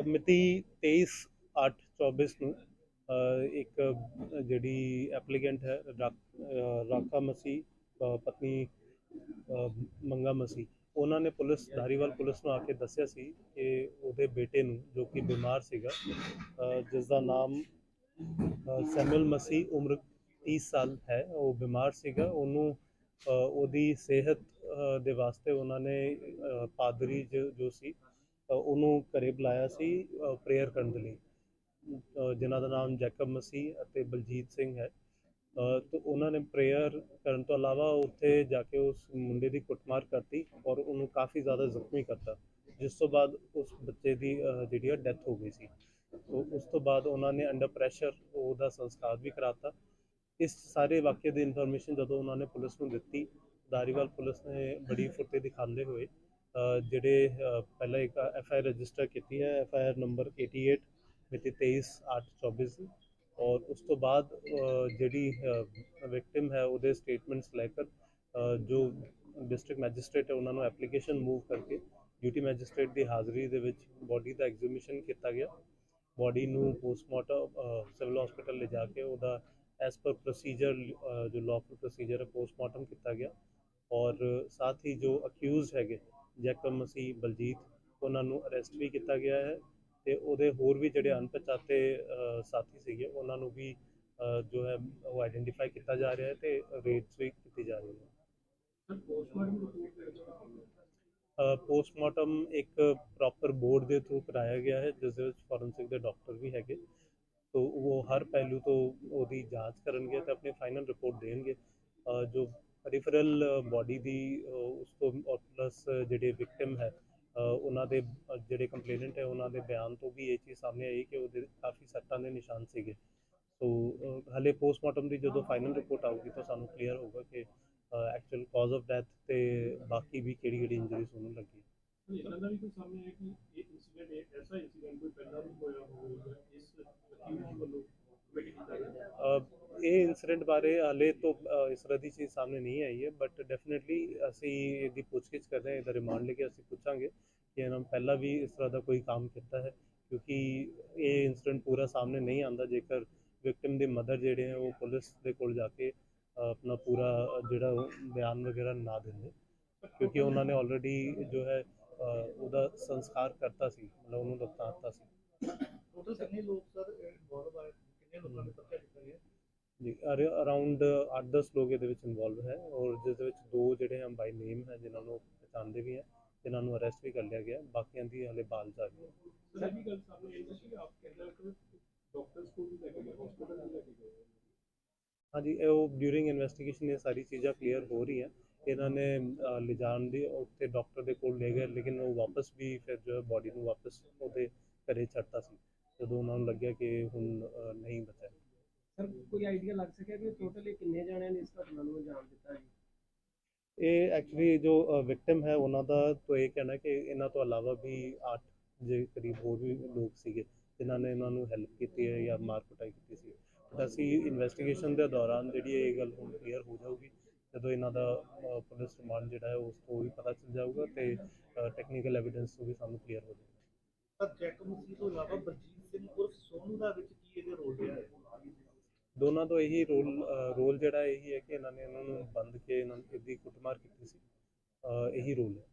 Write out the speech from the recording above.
ਮਿਤੀ 23/8/24 ਨੂੰ ਇੱਕ ਜਿਹੜੀ ਐਪਲੀਕੈਂਟ ਹੈ ਰਾਖਾ ਮਸੀ ਪਤਨੀ ਮੰਗਾ ਮਸੀ ਉਹਨਾਂ ਨੇ ਪੁਲਿਸ ਧਾਰੀਵਾਲ ਪੁਲਿਸ ਨੂੰ ਆ ਕੇ ਦੱਸਿਆ ਸੀ ਕਿ ਉਹਦੇ ਬੇਟੇ ਨੂੰ ਜੋ ਕਿ ਬਿਮਾਰ ਸੀਗਾ ਅ, ਜਿਸ ਦਾ ਨਾਮ ਅ, ਸੈਮੂਅਲ ਮਸੀ ਉਮਰ 30 ਸਾਲ ਹੈ ਉਹ ਬਿਮਾਰ ਸੀਗਾ ਉਹਨੂੰ ਉਹਦੀ ਸਿਹਤ ਦੇ ਵਾਸਤੇ ਉਹਨਾਂ ਨੇ ਪਾਦਰੀ ਜੋ ਸੀ ਉਹਨੂੰ ਘਰੇ ਬੁਲਾਇਆ ਸੀ ਪ੍ਰੇਅਰ ਕਰਨ ਦੇ ਲਈ। ਅ, ਜਿਨ੍ਹਾਂ ਦਾ ਨਾਮ ਜੈਕਬ ਮਸੀਹ ਅਤੇ ਬਲਜੀਤ ਸਿੰਘ ਹੈ। ਅ, ਉਹਨਾਂ ਨੇ ਪ੍ਰੇਅਰ ਕਰਨ ਤੋਂ ਇਲਾਵਾ ਉੱਥੇ ਜਾ ਕੇ ਉਸ ਮੁੰਡੇ ਦੀ ਕੁੱਟਮਾਰ ਕਰਤੀ ਔਰ ਉਹਨੂੰ ਕਾਫੀ ਜ਼ਿਆਦਾ ਜ਼ਖਮੀ ਕਰਤਾ ਜਿਸ ਤੋਂ ਬਾਅਦ ਉਸ ਬੱਚੇ ਦੀ ਜਿਹੜੀ ਆ ਡੈਥ ਹੋ ਗਈ ਸੀ। ਉਸ ਤੋਂ ਬਾਅਦ ਉਹਨਾਂ ਨੇ ਅੰਡਰ ਪ੍ਰੈਸ਼ਰ ਉਹਦਾ ਸੰਸਕਾਰ ਵੀ ਕਰਾਤਾ। ਇਸ ਸਾਰੇ ਵਾਕਿਏ ਦੀ ਇਨਫੋਰਮੇਸ਼ਨ ਜਦੋਂ ਉਹਨਾਂ ਨੇ ਪੁਲਿਸ ਨੂੰ ਦਿੱਤੀ ਦਾਰੀਵਾਲ ਪੁਲਿਸ ਨੇ ਬੜੀ ਫੁਰਤੀ ਦਿਖਾਉਂਦੇ ਹੋਏ ਜਿਹੜੇ ਪਹਿਲਾਂ ਇੱਕ ਐਫ ਆਈ ਆਰ ਰਜਿਸਟਰ ਕੀਤੀ ਹੈ ਐਫ ਆਈ ਆਰ ਨੰਬਰ 88 ਮਿਤੀ 23/8/24 ਦੀ। ਔਰ ਉਸ ਤੋਂ ਬਾਅਦ ਜਿਹੜੀ ਵਿਕਟਿਮ ਹੈ, ਉਹਦੇ ਸਟੇਟਮੈਂਟਸ ਲੈ ਕਰ ਜੋ ਡਿਸਟ੍ਰਿਕਟ ਮੈਜਿਸਟ੍ਰੇਟ ਹੈ, ਉਹਨਾਂ ਨੂੰ ਐਪਲੀਕੇਸ਼ਨ ਮੂਵ ਕਰਕੇ ਡਿਊਟੀ ਮੈਜਿਸਟ੍ਰੇਟ ਦੀ ਹਾਜ਼ਰੀ ਦੇ ਵਿੱਚ ਬੋਡੀ ਦਾ ਐਗਜ਼ੀਬਿਸ਼ਨ ਕੀਤਾ ਗਿਆ। ਬੋਡੀ ਨੂੰ ਪੋਸਟਮਾਰਟਮ ਸਿਵਲ ਹਸਪੀਟਲ ਲਿਜਾ ਕੇ ਉਹਦਾ ਐਸ ਪਰ ਪ੍ਰੋਸੀਜਰ ਜੋ ਲਾਫੁਲ ਪ੍ਰੋਸੀਜਰ ਹੈ ਪੋਸਟਮਾਰਟਮ ਕੀਤਾ ਗਿਆ। ਔਰ ਸਾਥ ਹੀ ਜੋ ਅਕਿਊਜ਼ਡ ਹੈਗੇ ਜੈਕਬ ਮਸੀਹ ਬਲਜੀਤ ਉਹਨਾਂ ਨੂੰ ਅਰੈਸਟ ਵੀ ਕੀਤਾ ਗਿਆ ਹੈ ਤੇ ਉਹਦੇ ਹੋਰ ਵੀ ਜਿਹੜੇ ਅਣਪਛਾਤੇ ਸਾਥੀ ਸੀਗੇ ਉਹਨਾਂ ਨੂੰ ਵੀ ਜੋ ਹੈ ਉਹ ਆਇਡੈਂਟੀਫਾਈ ਕੀਤਾ ਜਾ ਰਿਹਾ ਹੈ ਤੇ ਰੇਟਸ ਵੀ ਕੀਤੀ ਜਾ ਰਹੀ ਹੈ। ਪੋਸਟਮਾਰਟਮ ਇੱਕ ਪ੍ਰੋਪਰ ਬੋਰਡ ਦੇ ਥਰੂ ਕਰਾਇਆ ਗਿਆ ਹੈ ਜਿਸ ਦੇ ਵਿੱਚ ਫੋਰੈਂਸਿਕ ਦੇ ਡਾਕਟਰ ਵੀ ਹੈਗੇ। ਤੋ ਉਹ ਹਰ ਪਹਿਲੂ ਤੋਂ ਉਹਦੀ ਜਾਂਚ ਕਰਨਗੇ ਤੇ ਆਪਣੀ ਫਾਈਨਲ ਰਿਪੋਰਟ ਦੇਣਗੇ। ਪਰੀਫਰਲ ਬਾਡੀ ਦੀ ਉਸ ਤੋਂ ਪਲੱਸ ਜਿਹੜੇ ਵਿਕਟਿਮ ਹੈ ਉਹਨਾਂ ਦੇ ਜਿਹੜੇ ਕੰਪਲੇਨੈਂਟ ਹੈ ਉਹਨਾਂ ਦੇ ਬਿਆਨ ਤੋਂ ਵੀ ਇਹ ਚੀਜ਼ ਸਾਹਮਣੇ ਆਈ ਕਿ ਉਹਦੇ ਕਾਫੀ ਸੱਟਾਂ ਦੇ ਨਿਸ਼ਾਨ ਸੀਗੇ। ਸੋ ਅ, ਹਲੇ ਪੋਸਟਮਾਰਟਮ ਦੀ ਜਦੋਂ ਫਾਈਨਲ ਰਿਪੋਰਟ ਆਊਗੀ ਤਾਂ ਸਾਨੂੰ ਕਲੀਅਰ ਹੋਊਗਾ ਕਿ ਐਕਚੁਅਲ ਕਾਜ਼ ਆਫ ਡੈਥ ਤੇ ਬਾਕੀ ਵੀ ਕਿਹੜੀ ਕਿਹੜੀ ਇੰਜਰੀਜ਼ ਉਹਨੂੰ ਲੱਗੀ। ਇਹਨਾਂ ਦਾ ਵੀ ਕੋਈ ਸਾਹਮਣੇ ਹੈ ਕਿ ਇਹ ਇਨਸੀਡੈਂਟ ਇਹ ਐਸਾ ਇਨਸੀਡੈਂਟ ਕੋਈ ਪਹਿਲਾਂ ਵੀ ਹੋਇਆ ਹੋਵੇਗਾ ਇਸ ਅਕਿਊਜ਼ ਵੱਲੋਂ ਕਮਿਟ ਕੀਤਾ ਗਿਆ ਅ, ਇਹ ਇਨਸੀਡੈਂਟ ਬਾਰੇ ਹਾਲੇ ਤੋਂ ਇਸ ਤਰ੍ਹਾਂ ਦੀ ਚੀਜ਼ ਸਾਹਮਣੇ ਨਹੀਂ ਆਈ ਹੈ ਬਟ ਡੈਫੀਨਿਟਲੀ ਅਸੀਂ ਇਹਦੀ ਪੁੱਛਗਿੱਛ ਕਰ ਰਹੇ ਹਾਂ ਇਹਦਾ ਰਿਮਾਂਡ ਲੈ ਕੇ ਅਸੀਂ ਪੁੱਛਾਂਗੇ ਕਿ ਇਹਨਾਂ ਪਹਿਲਾਂ ਵੀ ਇਸ ਤਰ੍ਹਾਂ ਦਾ ਕੋਈ ਕੰਮ ਕੀਤਾ ਹੈ ਕਿਉਂਕਿ ਇਹ ਇਨਸੀਡੈਂਟ ਪੂਰਾ ਸਾਹਮਣੇ ਨਹੀਂ ਆਉਂਦਾ ਜੇਕਰ ਵਿਕਟਿਮ ਦੇ ਮਦਰ ਜਿਹੜੇ ਹੈ ਉਹ ਪੁਲਿਸ ਦੇ ਕੋਲ ਜਾ ਕੇ ਆਪਣਾ ਪੂਰਾ ਜਿਹੜਾ ਬਿਆਨ ਵਗੈਰਾ ਨਾ ਦਿੰਦੇ ਕਿਉਂਕਿ ਉਹਨਾਂ ਨੇ ਆਲਰੇਡੀ ਜੋ ਹੈ ਅ, ਉਹਦਾ ਸੰਸਕਾਰ ਕਰਤਾ ਸੀ ਮਤਲਬ ਉਹਨੂੰ ਦਫਨਾ ਸੀ। ਟੋਟਲ ਕਿੰਨੇ ਲੋਕ ਸਰ ਇਨਵੋਲਵ ਆਏ ਕਿੰਨੇ ਲੋਕਾਂ ਨੇ ਪਰਚਾ ਕੀਤਾ ਗਿਆ ਜੀ ਅਰਾਊਂਡ 8-10 ਲੋਕ ਇਹਦੇ ਵਿੱਚ ਇਨਵੋਲਵ ਹੈ ਔਰ ਜਿਸ ਦੇ ਵਿੱਚ ਦੋ ਜਿਹੜੇ ਹਨ ਬਾਈ ਨੇਮ ਹੈ ਜਿਨ੍ਹਾਂ ਨੂੰ ਪਛਾਣਦੇ ਵੀ ਹੈ ਜਿਨ੍ਹਾਂ ਨੂੰ ਅਰੈਸਟ ਵੀ ਕਰ ਲਿਆ ਗਿਆ ਬਾਕੀਆਂ ਦੀ ਹਲੇ ਬਾਲ ਜਾਰੀ ਹੈ। ਸਰ ਵੀ ਗੱਲ ਸਾਹਮਣੇ ਆਈ ਸੀ ਕਿ ਆਪ ਕਹਿੰਦੇ ਕਿ ਡਾਕਟਰਸ ਕੋਲ ਵੀ ਲੈ ਕੇ ਗਏ ਹਸਪੀਟਲ ਵੀ ਲੈ ਕੇ ਗਏ। ਹਾਂਜੀ ਇਹ ਉਹ ਡਿਊਰਿੰਗ ਇਨਵੈਸਟੀਗੇਸ਼ਨ ਇਹ ਸਾਰੀ ਚੀਜ਼ਾਂ ਕਲੀਅਰ ਹੋ ਰਹੀ ਹੈ ਇਹਨਾਂ ਨੇ ਲਿਜਾਣ ਦੀ ਉੱਥੇ ਡਾਕਟਰ ਦੇ ਕੋਲ ਲੈ ਗਏ ਲੇਕਿਨ ਉਹ ਵਾਪਸ ਵੀ ਫਿਰ ਜੋ ਬੋਡੀ ਨੂੰ ਵਾਪਸ ਉਹਦੇ ਘਰੇ ਛੱਡਤਾ ਸੀ ਜਦੋਂ ਉਹਨਾਂ ਨੂੰ ਲੱਗਿਆ ਕਿ ਹੁਣ ਅ, ਨਹੀਂ ਬਚਿਆ ਸਰ ਕੋਈ ਆਈਡੀਆ ਲੱਗ ਸਕਿਆ ਕਿ ਟੋਟਲੀ ਕਿੰਨੇ ਜਣਿਆਂ ਨੇ ਇਸ ਘਟਨਾ ਨੂੰ ਅੰਜਾਮ ਦਿੱਤਾ ਜੀ? ਇਹ ਐਕਚੁਅਲੀ ਜੋ ਵਿਕਟਿਮ ਹੈ, ਉਹਨਾਂ ਦਾ ਤਾਂ ਇਹ ਕਹਿਣਾ ਕਿ ਇਹਨਾਂ ਤੋਂ ਇਲਾਵਾ ਵੀ 8 ਜੇ ਕਰੀਬ ਹੋਰ ਵੀ ਲੋਕ ਸੀਗੇ, ਜਿਨ੍ਹਾਂ ਨੇ ਇਹਨਾਂ ਨੂੰ ਹੈਲਪ ਕੀਤੀ ਹੈ ਜਾਂ ਮਾਰ ਕੁਟਾਈ ਕੀਤੀ ਸੀ। ਬਟ ਅਸੀਂ ਇਨਵੈਸਟੀਗੇਸ਼ਨ ਦੇ ਦੌਰਾਨ ਜਿਹੜੀ ਇਹ ਗੱਲ ਹੁਣ ਕਲੀਅਰ ਹੋ ਜਾਊਗੀ, ਜਦੋਂ ਇਹਨਾਂ ਦਾ ਪੁਲਿਸ ਰਿਮਾਂਡ ਜਿਹੜਾ ਹੈ, ਉਸ ਤੋਂ ਵੀ ਪਤਾ ਚੱਲ ਜਾਊਗਾ ਤੇ ਟੈਕਨੀਕਲ ਐਵੀਡੈਂਸ ਤੋਂ ਵੀ ਸਾਨੂੰ ਕਲੀਅਰ ਹੋ ਜਾਊਗਾ ਸਰ ਜੈਕ ਮਸੀਹ ਤੋਂ ਇਲਾਵਾ ਬਲਜੀਤ ਸਿੰਘ ਉਰਫ ਸੋਨੂ ਦਾ ਵਿੱਚ ਕੀ ਇਹਦੇ ਰੋਲ ਰਿਹਾ ਹੈ ਦੋਨਾਂ ਤੋਂ ਇਹੀ ਰੋਲ ਰੋਲ ਜਿਹੜਾ ਇਹੀ ਹੈ ਕਿ ਇਹਨਾਂ ਨੇ ਇਹਨਾਂ ਨੂੰ ਬੰਦ ਕੇ ਇਹਨਾਂ ਨੂੰ ਇਹਦੀ ਕੁੱਟਮਾਰ ਕੀਤੀ ਸੀ। ਇਹੀ ਰੋਲ ਹੈ।